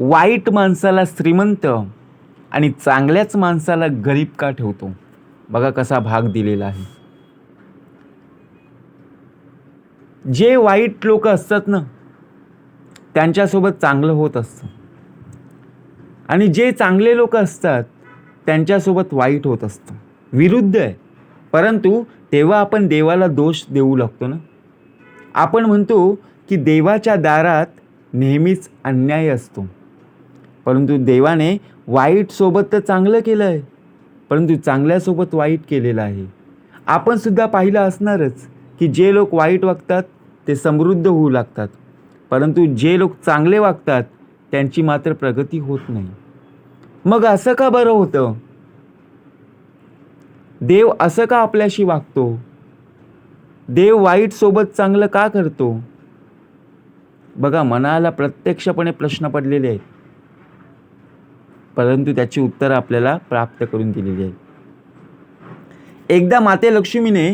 वाईट माणसाला श्रीमंत आणि चांगल्याच माणसाला गरीब का ठेवतो? बघा कसा भाग दिलेला आहे. जे वाईट लोक असतात ना त्यांच्यासोबत चांगलं होत असतं. आणि जे चांगले लोक असतात त्यांच्यासोबत वाईट होत असतं. विरुद्ध आहे. परंतु तेव्हा आपण देवाला दोष देऊ लागतो ना. आपण म्हणतो की देवाच्या दारात नेहमीच अन्याय असतो. परंतु देवाने वाईटसोबत तर चांगलं केलं आहे परंतु चांगल्यासोबत वाईट केलेलं आहे. आपणसुद्धा पाहिलं असणारच की जे लोक वाईट वागतात ते समृद्ध होऊ लागतात. परंतु जे लोक चांगले वागतात त्यांची मात्र प्रगती होत नाही. मग असं का बरं होतं? देव असं का आपल्याशी वागतो? देव वाईट सोबत चांगलं का करतो? बघा मनाला प्रत्यक्षपणे प्रश्न पडलेले आहेत. परंतु त्याची उत्तरं आपल्याला प्राप्त करून दिलेली आहेत. एकदा माते लक्ष्मीने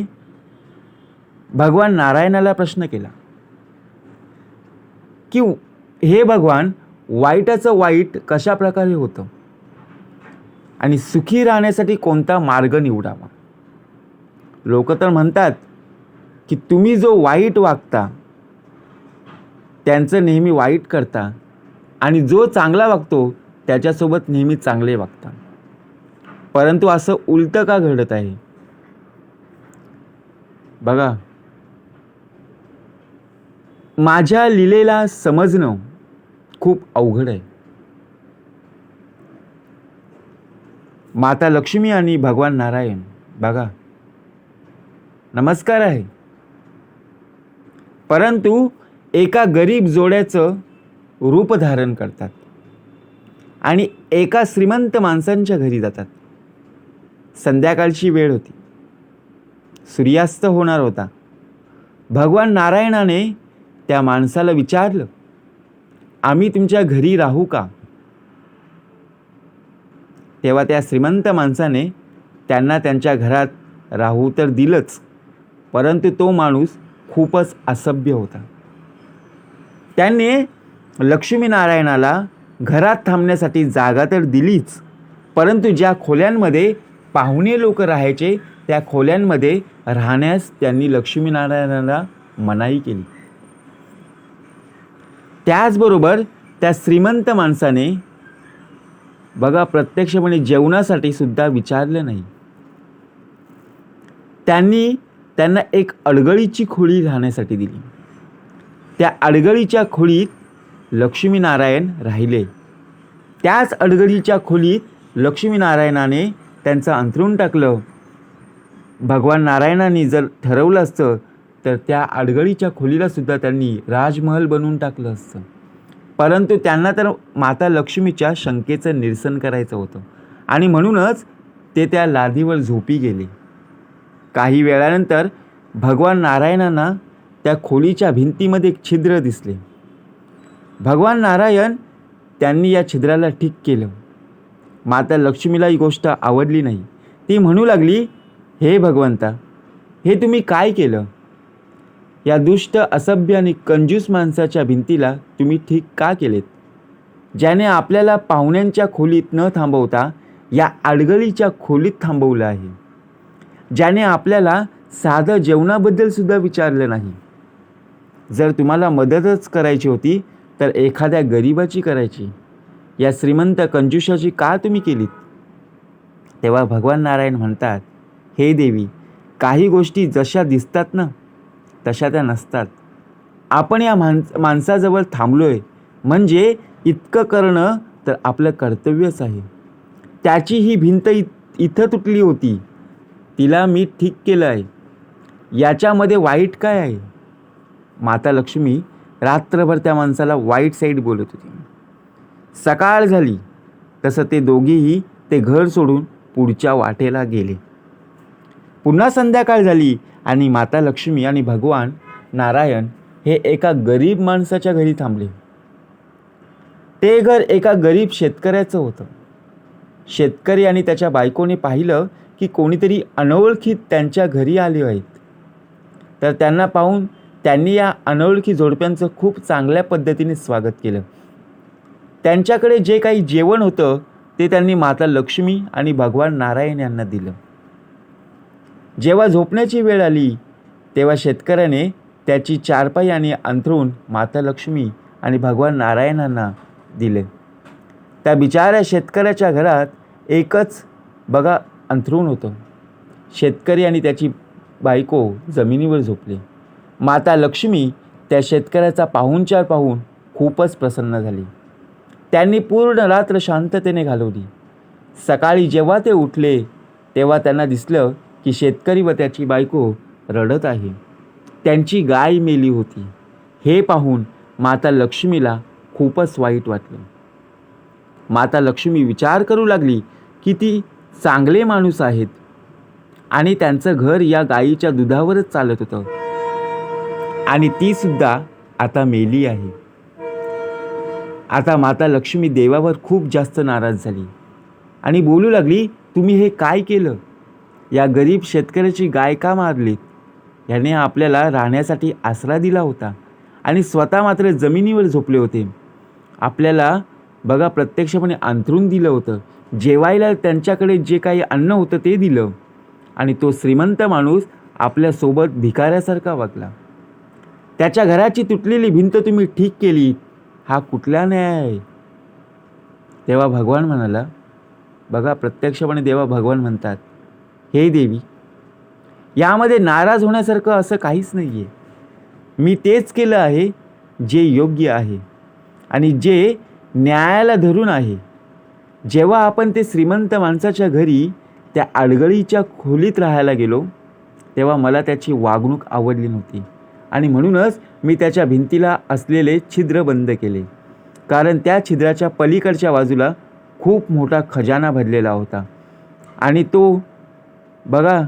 भगवान नारायणाला प्रश्न केला की हे भगवान वाईटाचं वाईट कशा प्रकारे होतं? आणि सुखी राहण्यासाठी कोणता मार्ग निवडावा? लोक तर म्हणतात की तुम्ही जो वाईट वागता त्यांचं नेहमी वाईट करता आणि जो चांगला वागतो त्याच्यासोबत नेहमी चांगले वागता परंतु असं उलटं का घडत आहे? बघा. माझ्या लिलेला समजणं खूप अवघड आहे. माता लक्ष्मी आणि भगवान नारायण बघा. नमस्कार आहे. परंतु एका गरीब जोड्याचं रूप धारण करतात. आणि एका श्रीमंत माणसांच्या घरी जातात. संध्याकाळची वेळ होती. सूर्यास्त होणार होता. भगवान नारायणाने त्या माणसाला विचारलं आम्ही तुमच्या घरी राहू का? तेव्हा त्या श्रीमंत माणसाने त्यांना त्यांच्या घरात राहू तर दिलंच परंतु तो माणूस खूपच असभ्य होता. त्यांनी लक्ष्मीनारायणाला घरात थांबण्यासाठी जागा तर दिलीच परंतु ज्या खोल्यांमध्ये पाहुणे लोक राहायचे त्या खोल्यांमध्ये राहण्यास त्यांनी लक्ष्मीनारायणाला मनाई केली. त्याचबरोबर त्या श्रीमंत माणसाने बघा प्रत्यक्षपणे जेवणासाठी सुद्धा विचारलं नाही. त्यांनी त्यांना एक अडगळीची खोळी राहण्यासाठी दिली. त्या अडगळीच्या खोलीत लक्ष्मीनारायण राहिले. त्याच अडगडीच्या खोलीत लक्ष्मीनारायणाने त्यांचं अंथरून टाकलं. भगवान नारायणाने जर ठरवलं असतं तर त्या अडगळीच्या खोलीला सुद्धा त्यांनी राजमहल बनवून टाकलं असतं. परंतु त्यांना तर माता लक्ष्मीच्या शंकेचं निरसन करायचं होतं. आणि म्हणूनच ते त्या लादीवर झोपी गेले. काही वेळानंतर भगवान नारायणांना त्या खोलीच्या भिंतीमध्ये एक छिद्र दिसले. भगवान नारायण त्यांनी या छिद्राला ठीक केलं. माता लक्ष्मीला ही गोष्ट आवडली नाही. ती म्हणू लागली हे भगवंता हे तुम्ही काय केलं? या दुष्ट असभ्य आणि कंजूस माणसाच्या भिंतीला तुम्ही ठीक का केलेत? ज्याने आपल्याला पाहुण्यांच्या खोलीत न थांबवता या आडगळीच्या खोलीत थांबवलं आहे. ज्याने आपल्याला साधं जेवणाबद्दल सुद्धा विचारलं नाही. जर तुम्हाला मदतच करायची होती तर एखाद्या गरिबाची करायची. या श्रीमंत कंजुषाची का तुम्ही केलीत? तेव्हा भगवान नारायण म्हणतात हे देवी काही गोष्टी जशा दिसतात ना तशा त्या नसतात. आपण या माणस माणसाजवळ थांबलो आहे म्हणजे इतकं करणं तर आपलं कर्तव्यच आहे. त्याची ही भिंत इ इथं तुटली होती. तिला मी ठीक केलं आहे. याच्यामध्ये वाईट काय आहे? माता लक्ष्मी रात्रभर त्या माणसाला वाईट साईड बोलत होती. सकाळ झाली तसं ते दोघेही ते घर सोडून पुढच्या वाटेला गेले. पुन्हा संध्याकाळ झाली आणि माता लक्ष्मी आणि भगवान नारायण हे एका गरीब माणसाच्या घरी थांबले. ते घर एका गरीब शेतकऱ्याचं होतं. शेतकरी आणि त्याच्या बायकोने पाहिलं की कोणीतरी अनोळखीत त्यांच्या घरी आले आहेत. तर त्यांना पाहून त्यांनी या अनोळखी जोडप्यांचं खूप चांगल्या पद्धतीने स्वागत केलं. त्यांच्याकडे जे काही जेवण होतं ते त्यांनी माता लक्ष्मी आणि भगवान नारायण यांना दिलं. जेव्हा झोपण्याची वेळ आली तेव्हा शेतकऱ्याने त्याची चारपाई आणि अंथरूण माता लक्ष्मी आणि भगवान नारायणांना दिले. त्या बिचाऱ्या शेतकऱ्याच्या घरात एकच बघा अंथरूण होतं. शेतकरी आणि त्याची बायको जमिनीवर झोपले. माता लक्ष्मी त्या शेतकऱ्याचा पाहुणचार पाहून खूपच प्रसन्न झाली. त्यांनी पूर्ण रात्र शांततेने घालवली. सकाळी जेव्हा ते उठले तेव्हा त्यांना दिसलं की शेतकरी व त्याची बायको रडत आहे. त्यांची गाय मेली होती. हे पाहून माता लक्ष्मीला खूपच वाईट वाटलं. माता लक्ष्मी विचार करू लागली की ती चांगले माणूस आहेत आणि त्यांचं घर या गायीच्या दुधावरच चालत होतं. आणि ती सुद्धा आता मेली आहे. आता माता लक्ष्मी देवावर खूप जास्त नाराज झाली आणि बोलू लागली तुम्ही हे काय केलं? या गरीब शेतकऱ्याची गाय का मारलीत? याने आपल्याला राहण्यासाठी आसरा दिला होता आणि स्वतः मात्र जमिनीवर झोपले होते. आपल्याला बघा प्रत्यक्षपणे अंथरून दिलं होतं. जेवायला त्यांच्याकडे जे काही अन्न होतं ते दिलं आणि तो श्रीमंत माणूस आपल्यासोबत भिकाऱ्यासारखा वागला. त्याच्या घराची तुटलेली भिंत तुम्ही ठीक केली. हा कुठला न्याय? आहे तेव्हा भगवान म्हणाला बघा प्रत्यक्षपणे देवा भगवान म्हणतात हे देवी यामध्ये नाराज होण्यासारखं असं काहीच नाही आहे मी तेच केलं आहे जे योग्य आहे आणि जे न्यायाला धरून आहे. जेव्हा आपण ते श्रीमंत माणसाच्या घरी त्या अडगळीच्या खोलीत राहायला गेलो तेव्हा मला त्याची वागणूक आवडली नव्हती. आणि म्हणूनच मी त्याच्या भिंतीला असलेले छिद्र बंद केले. कारण त्या छिद्राच्या पलीकडच्या बाजूला खूप मोठा खजाना भरलेला होता. आणि तो बघा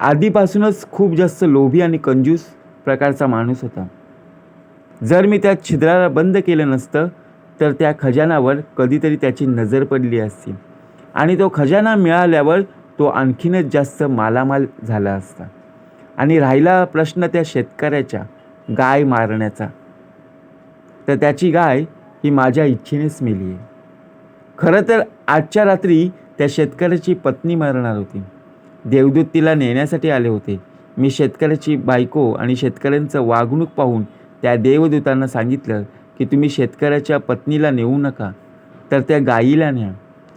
आधीपासूनच खूप जास्त लोभी आणि कंजूस प्रकारचा माणूस होता. जर मी त्या छिद्राला बंद केलं नसतं तर त्या खजानावर कधीतरी त्याची नजर पडली असती. आणि तो खजाना मिळाल्यावर तो आणखीनच जास्त मालामाल झाला असता. आणि राहिला प्रश्न त्या शेतकऱ्याच्या गाय मारण्याचा. तर त्याची गाय ही माझ्या इच्छेनेच मेली आहे. खरं तर आजच्या रात्री त्या शेतकऱ्याची पत्नी मरणार होती. देवदूत तिला नेण्यासाठी आले होते. मी शेतकऱ्याची बायको आणि शेतकऱ्यांचं वागणूक पाहून त्या देवदूतांना सांगितलं की तुम्ही शेतकऱ्याच्या पत्नीला नेऊ नका तर त्या गायीला न्या.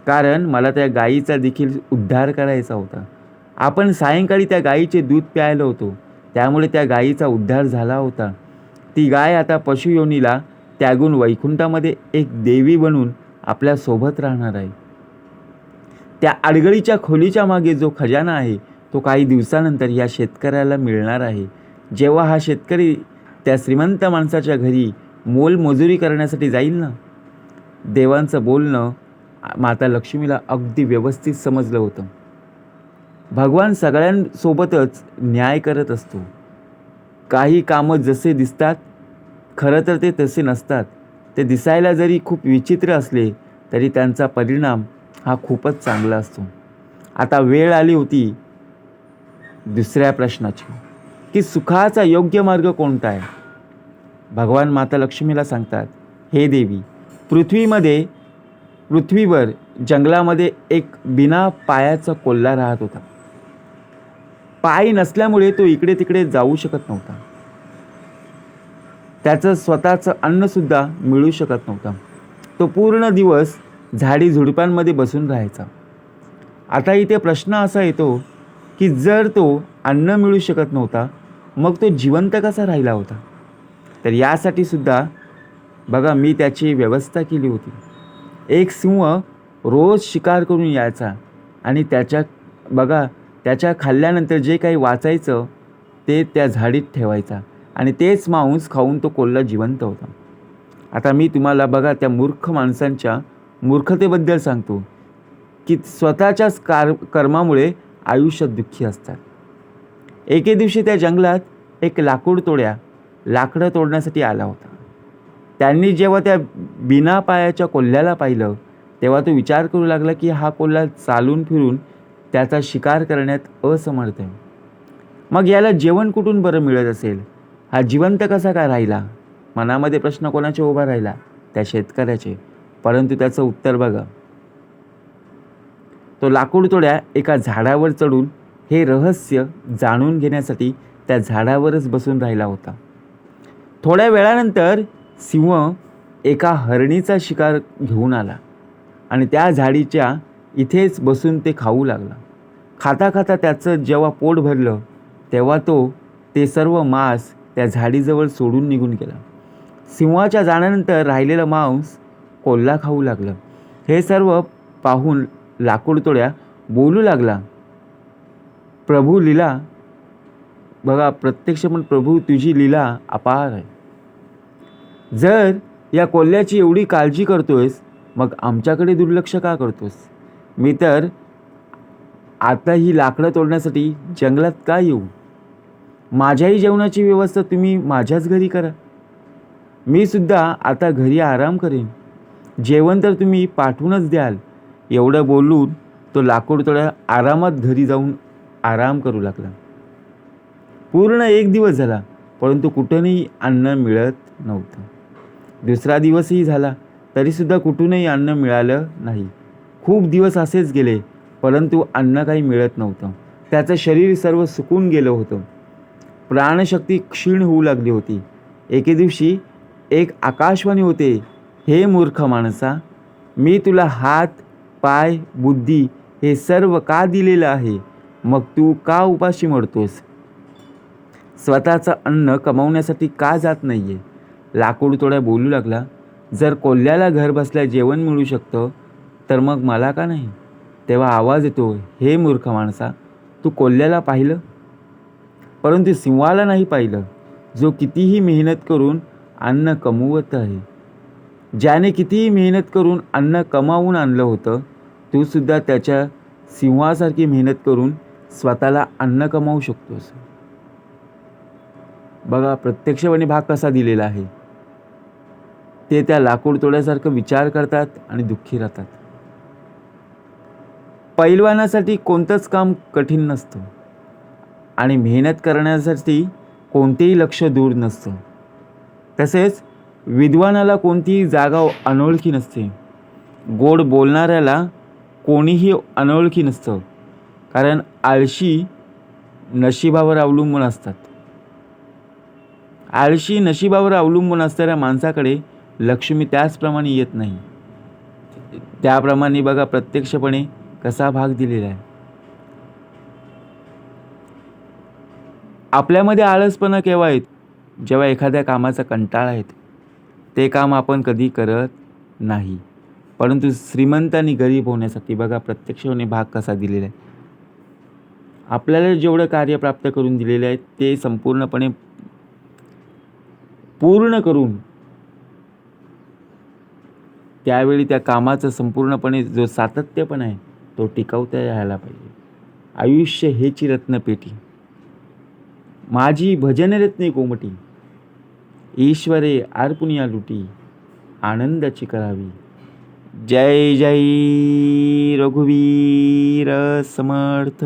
कारण मला त्या गायीचा देखील उद्धार करायचा होता. आपण सायंकाळी त्या गायीचे दूध प्यायलो होतो. त्यामुळे त्या गायीचा उद्धार झाला होता. ती गाय आता पशुयोनीला त्यागून वैकुंठामध्ये एक देवी बनून आपल्यासोबत राहणार आहे. त्या आडगळीच्या खोलीच्या मागे जो खजाना आहे तो काही दिवसानंतर या शेतकऱ्याला मिळणार आहे. जेव्हा हा शेतकरी त्या श्रीमंत माणसाच्या घरी मोलमजुरी करण्यासाठी जाईल ना? देवांचं बोलणं माता लक्ष्मीला अगदी व्यवस्थित समजलं होतं. भगवान सगळ्यांसोबतच न्याय करत असतो. काही कामं जसे दिसतात खरं तर ते तसे नसतात. ते दिसायला जरी खूप विचित्र असले तरी त्यांचा परिणाम हा खूपच चांगला असतो. आता वेळ आली होती दुसऱ्या प्रश्नाची की सुखाचा योग्य मार्ग कोणता आहे? भगवान माता लक्ष्मीला सांगतात हे देवी पृथ्वीमध्ये पृथ्वीवर जंगलामध्ये एक बिना पायाचा कोल्हा राहत होता. पाय नसल्यामुळे तो इकडे तिकडे जाऊ शकत नव्हता. त्याचं स्वतःचं अन्नसुद्धा मिळू शकत नव्हता. तो पूर्ण दिवस झाडी झुडपांमध्ये बसून राहायचा. आता इथे प्रश्न असा येतो की जर तो अन्न मिळू शकत नव्हता मग तो जिवंत कसा राहिला होता? तर यासाठी सुद्धा बघा मी त्याची व्यवस्था केली होती. एक सिंह रोज शिकार करून यायचा आणि त्याच्या बघा त्याच्या खाल्ल्यानंतर जे काही वाचायचं ते त्या झाडीत ठेवायचा. आणि तेच मांस खाऊन तो कोल्हा जिवंत होता. आता मी तुम्हाला बघा त्या मूर्ख माणसांच्या मूर्खतेबद्दल सांगतो. की स्वतःच्याच कार कर्मामुळे आयुष्यात दुःखी असतात. एके दिवशी त्या जंगलात एक लाकूड तोड्या लाकडं तोडण्यासाठी आला होता. त्यांनी जेव्हा त्या बिना पायाच्या कोल्ह्याला पाहिलं तेव्हा तो विचार करू लागला की हा कोल्हा चालून फिरून त्याचा शिकार करण्यात असमर्थ आहे. मग याला जेवण कुठून बरं मिळत असेल? हा जिवंत कसा काय राहिला? मनामध्ये प्रश्न कोणाचे उभा राहिला? त्या शेतकऱ्याचे. परंतु त्याचं उत्तर बघा. तो लाकूडतोड्या एका झाडावर चढून हे रहस्य जाणून घेण्यासाठी त्या झाडावरच बसून राहिला होता. थोड्या वेळानंतर सिंह एका हरणीचा शिकार घेऊन आला आणि त्या झाडीच्या इथेच बसून ते खाऊ लागला. खाता खाता त्याचं जेव्हा पोट भरलं तेव्हा तो ते सर्व मांस त्या झाडीजवळ सोडून निघून गेला. सिंहाच्या जाण्यानंतर राहिलेलं मांस कोल्हा खाऊ लागलं. हे सर्व पाहून लाकूडतोड्या बोलू लागला. प्रभू लीला बघा प्रत्यक्ष पण प्रभू तुझी लीला अपार आहे. जर या कोल्ह्याची एवढी काळजी करतोयस मग आमच्याकडे दुर्लक्ष का करतोस? मी तर आता ही लाकडं तोडण्यासाठी जंगलात का येऊ? माझ्याही जेवणाची व्यवस्था तुम्ही माझ्याच घरी करा. मी सुद्धा आता घरी आराम करेन. जेवण तर तुम्ही पाठवूनच द्याल. एवढं बोलून तो लाकूड तोड्या आरामात घरी जाऊन आराम करू लागला. पूर्ण एक दिवस झाला परंतु कुठूनही अन्न मिळत नव्हतं. दुसरा दिवसही झाला तरीसुद्धा कुठूनही अन्न मिळालं नाही. खूप दिवस असेच गेले परंतु अन्न काही मिळत नव्हतं. त्याचं शरीर सर्व सुकून गेलं होतं. प्राणशक्ती क्षीण होऊ लागली होती. एके दिवशी एक आकाशवाणी होते हे मूर्ख माणसा मी तुला हात पाय बुद्धी हे सर्व का दिलेलं आहे? मग तू का उपाशी मरतोस? स्वतःचं अन्न कमावण्यासाठी का जात नाही आहे लाकूड तोड्या बोलू लागला जर कोल्ह्याला घर बसल्या जेवण मिळू शकतं तर मग मला का नाही? तेव्हा आवाज येतो हे मूर्ख माणसा तू कोल्ह्याला पाहिलं? परंतु सिंहाला नाही पाहिलं जो कितीही मेहनत करून अन्न कमवत आहे. ज्याने कितीही मेहनत करून अन्न कमावून आणलं होतं तू सुद्धा त्याच्या सिंहासारखी मेहनत करून स्वतःला अन्न कमावू शकतोस. बघा प्रत्यक्षपणे भाग कसा दिलेला आहे. ते त्या लाकूड तोड्यासारखं विचार करतात आणि दुःखी राहतात. पैलवानासाठी कोणतंच काम कठीण नसतं. आणि मेहनत करण्यासाठी कोणतेही लक्ष दूर नसतं. तसेच विद्वानाला कोणतीही जागा अनोळखी नसते. गोड बोलणाऱ्याला कोणीही अनोळखी नसतं. कारण आळशी नशिबावर अवलंबून असतात. आळशी नशिबावर अवलंबून असणाऱ्या माणसाकडे लक्ष्मी त्याचप्रमाणे येत नाही. त्याप्रमाणे बघा प्रत्यक्षपणे कसा भाग दिलेला आहे? आपल्यामध्ये आळसपणा केव्हा येत? जेव्हा एखाद्या कामाचा कंटाळा येतो. ते काम आपण कधी करत नाही. परंतु श्रीमंत आणि गरीब होण्यासाठी बघा प्रत्यक्षपणे भाग कसा दिलेला आहे. आपल्याला जेवढं कार्य प्राप्त करून दिलेले आहे ते संपूर्णपणे पूर्ण करून त्यावेळी त्या कामाचं संपूर्णपणे जो सातत्य पण आहे तो टिकवता यायला पाहिजे. आयुष्य हेची रत्नपेटी. माझी भजन रत्ने कोमटी. ईश्वरे आरपुनिया लुटी. आनंदाची करावी. जय जय रघुवीर समर्थ.